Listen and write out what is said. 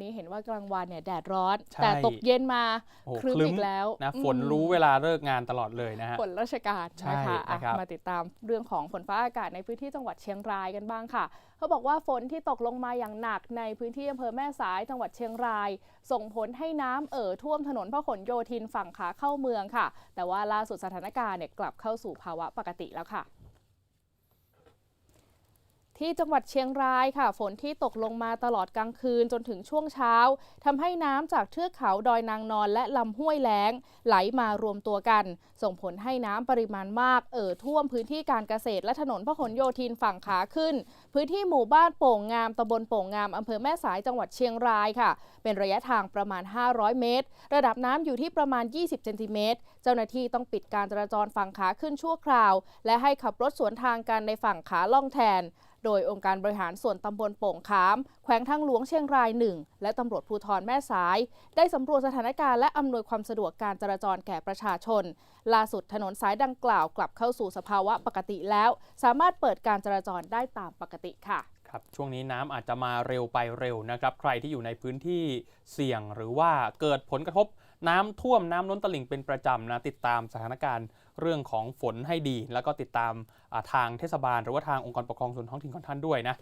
วันนี้เห็นว่ากลางวันเนี่ยแดดร้อน ใช่ แต่ตกเย็นมาโอ้โหครึ้มคลึ้อีกแล้วนะอืมฝนรู้เวลาเลิกงานตลอดเลยนะฮะ ฝนราชการใช่นะคะอะนะครับ มาติดตามเรื่องของฝนฟ้าอากาศในพื้นที่จังหวัดเชียงรายกันบ้างค่ะ เขาบอกว่าฝนที่ตกลงมาอย่างหนักในพื้นที่อำเภอแม่สายจังหวัดเชียงราย ส่งผลให้น้ำเอ่อท่วมถนนพหลโยธินฝั่งขาเข้าเมืองค่ะ แต่ว่าล่าสุดสถานการณ์เนี่ยกลับเข้าสู่ภาวะปกติแล้วค่ะ ที่จังหวัดเชียงรายค่ะ ฝนที่ตกลงมาตลอดกลางคืนจนถึงช่วงเช้าทำให้น้ำจากเทือกเขาดอยนางนอนและลำห้วยแล้ง ไหลมารวมตัวกัน ส่งผลให้น้ำปริมาณมากเอ่อท่วมพื้นที่การเกษตรและถนนพหลโยธินฝั่งขาขึ้น พื้นที่หมู่บ้านโป่งงามตำบลโป่งงามอำเภอแม่สายจังหวัดเชียงรายค่ะ เป็นระยะทางประมาณ 500 เมตร ระดับน้ำอยู่ที่ประมาณ 20 เซนติเมตร เจ้าหน้าที่ต้องปิดการจราจรฝั่งขาขึ้นชั่วคราว และให้ขับรถสวนทางกันในฝั่งขาล่องแทน โดยองค์การบริหารส่วนตำบลโป่งขาม แขวงทางหลวงเชียงรายหนึ่งและตำรวจภูธรแม่สาย ได้สำรวจสถานการณ์และอำนวยความสะดวกการจราจรแก่ประชาชน ล่าสุดถนนสายดังกล่าวกลับเข้าสู่สภาวะปกติแล้ว สามารถเปิดการจราจรได้ตามปกติค่ะครับช่วงนี้น้ำอาจจะมาเร็วไปเร็วนะครับ ใครที่อยู่ในพื้นที่เสี่ยงหรือว่าเกิดผลกระทบ น้ำท่วมน้ำล้นตลิ่งเป็นประจำนะติดตามสถานการณ์เรื่องของฝนให้ดี แล้วก็ติดตามทางเทศบาล หรือว่าทางองค์กรปกครองส่วนท้องถิ่นของท่านด้วยนะ